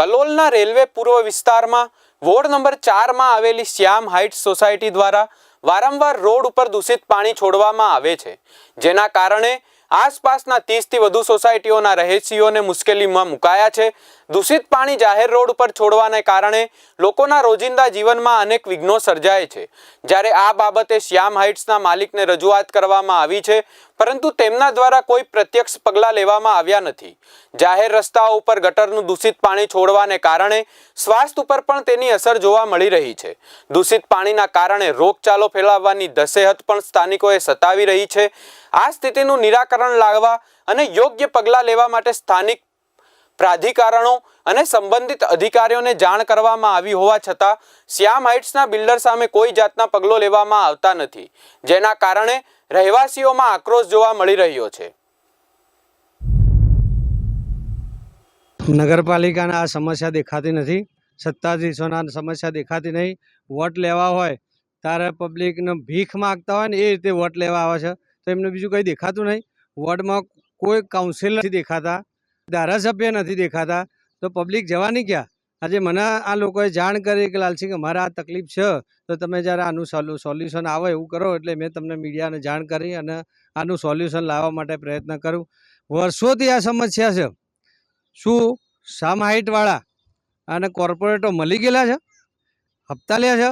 કલોલના railway પૂર્વ વિસ્તારમાં ward number ચારમાં આવેલી શ્યામ હાઇટ્સ સોસાયટી દ્વારા વારંવાર રોડ ઉપર દૂષિત પાણી છોડવામાં આવે છે. જેના કારણે આસપાસના ત્રીસથી વધુ સોસાયટીઓના રહેશીઓને મુશ્કેલીમાં મુકાયા છે. દૂષિત પાણી જાહેર રોડ ઉપર છોડવાને કારણે લોકોના રોજિંદા જીવનમાં અનેક વિઘ્નો સર્જાય છે. જ્યારે આ બાબતે શ્યામ હાઇટ્સના માલિકને રજૂઆત કરવામાં આવી છે, પરંતુ તેમના દ્વારા કોઈ પ્રત્યક્ષ પગલાં લેવામાં આવ્યા નથી. જાહેર રસ્તાઓ ઉપર ગટરનું દૂષિત પાણી છોડવાને કારણે સ્વાસ્થ્ય ઉપર પણ તેની અસર જોવા મળી રહી છે. દૂષિત પાણીના કારણે રોગચાળો ફેલાવવાની દસેહત પણ સ્થાનિકોએ સતાવી રહી છે. આ સ્થિતિનું નિરાકરણ લાવવા અને યોગ્ય પગલાં લેવા માટે સ્થાનિક પ્રાધિકારણો અને સંબંધિત અધિકારીઓને જાણ કરવામાં આવી હોવા છતાં, શ્યામ હાઇટ્સના બિલ્ડર સામે કોઈ જાતના પગલો લેવામાં આવતા નથી, જેના કારણે રહેવાસીઓમાં આક્રોશ જોવા મળી રહ્યો છે. નગરપાલિકાને આ સમસ્યા દેખાતી નથી, સત્તાધીશોના સમસ્યા દેખાતી નહીં. વોટ લેવા હોય, ત્યારે પબ્લિકને ભીખ માગતા હોય ને એ રીતે વોટ લેવા આવે છે, તો એમને બીજું કંઈ દેખાતું નહીં. વોર્ડમાં કોઈ કાઉન્સિલર નથી દેખાતા. ધારાસભ્ય નથી દેખાતા, તો પબ્લિક જવાની ક્યાં? આજે મને આ લોકોએ જાણ કરી કે લાલસિંહ, અમારે આ તકલીફ છે, તો તમે જ્યારે આનું સોલ્યુશન આવે એવું કરો એટલે મેં તમને મીડિયાને જાણ કરી અને આનું સોલ્યુશન લાવવા માટે પ્રયત્ન કરું. વર્ષોથી આ સમસ્યા છે. શું સામ હાઇટવાળા અને કોર્પોરેટો મળી ગયેલા છે? હપ્તા લે છે?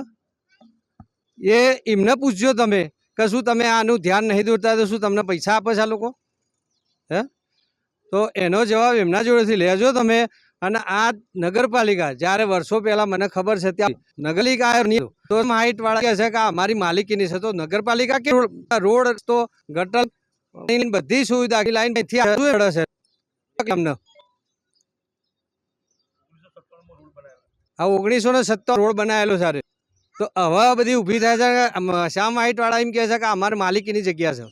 એ એમને પૂછજો તમે કે શું તમે આનું ધ્યાન નહીં દોરતા તો શું તમને પૈસા આપે છે આ લોકો? હે? તો એનો જવાબ એમના જોડેથી લેજો તમે. અને આ નગરપાલિકા, જ્યારે વર્ષો પહેલાં મને ખબર છે ત્યાં નગરપાલિકા તો હાઇટવાળા કહે છે કે અમારી માલિકીની છે. તો નગરપાલિકા કે રોડ તો ગટર બધી સુવિધા લાઈન છે. અમને આ ઓગણીસો ને સત્તર રોડ બનાવેલો છે તો હવે બધી ઊભી થાય છે શ્યામ હાઇટવાળા એમ કહે છે કે અમારી માલિકીની જગ્યા છે.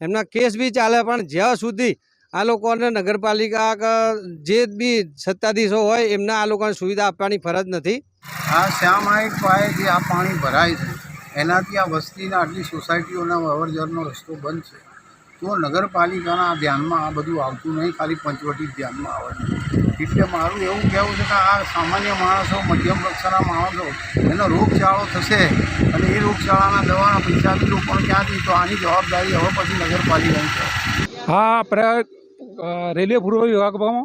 એમના કેસ બી ચાલે પણ જ્યાં સુધી આ લોકોને નગરપાલિકા જે બી સત્તાધીશો હોય, એમને આ લોકોને સુવિધા આપવાની ફરજ નથી. આ શ્યામ હાઇટ પાસે જે આ પાણી ભરાય છે, એનાથી આ વસ્તીના આટલી સોસાયટીઓના અવર જવરનો રસ્તો બંધ છે. તો નગરપાલિકાના ધ્યાનમાં આ બધું આવતું નહીં, ખાલી પંચવટી ધ્યાનમાં આવે એટલે મારું એવું કહેવું છે કે આ સામાન્ય માણસો, મધ્યમ કક્ષાના માણસો, એનો રોગચાળો થશે અને એ રોગચાળાના દવાના પૈસા બી લોકોને ક્યાંથી, તો આની જવાબદારી હવે પછી નગરપાલિકાની છે. હા આપણે રેલવે પૂર્વ વિભાગમાં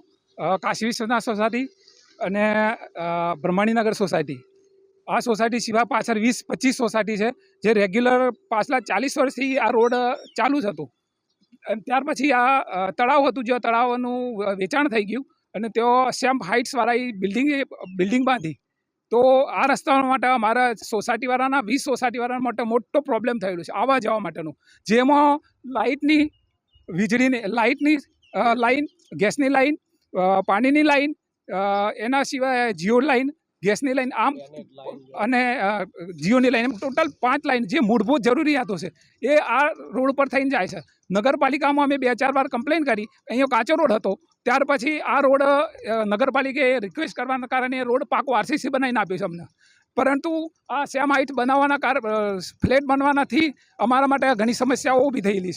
કાશી વિશ્વનાથ સોસાયટી અને બ્રહ્માણીનગર સોસાયટી. આ સોસાયટી સિવાય પાછળ વીસ પચીસ સોસાયટી છે, જે રેગ્યુલર પાછલા ચાલીસ વર્ષથી આ રોડ ચાલુ જ હતું. અને ત્યાર પછી આ તળાવ હતું જે તળાવનું વેચાણ થઈ ગયું અને તેઓ શ્યામ હાઇટ્સવાળા બિલ્ડિંગ બિલ્ડિંગ બાંધી. તો આ રસ્તા માટે અમારા સોસાયટીવાળાના વીસ સોસાયટીવાળા માટે મોટો પ્રોબ્લેમ થયેલો છે, આવવા જવા માટેનું. જેમાં લાઇટની વીજળીની લાઇટની લાઇન ગેસની લાઈન પાણીની લાઈન એના સિવાય જીઓ લાઇન ગેસની લાઇન આમ અને જીઓની લાઇન ટોટલ પાંચ લાઇન જે મૂળભૂત જરૂરિયાતો છે એ આ રોડ પર થઈને જાય છે. નગરપાલિકામાં અમે બે ચાર વાર કમ્પ્લેન કરી અહીંયા કાચો રોડ હતો ત્યાર પછી આ રોડ નગરપાલિકાએ રિક્વેસ્ટ કરવાના કારણે એ રોડ પાકો આરસીસી બનાવીને આપ્યો છે અમને. પરંતુ આ શ્યામ હાઇટ બનાવવાના કાર ફ્લેટ બનવાનાથી અમારા માટે ઘણી સમસ્યાઓ ઊભી થયેલી છે.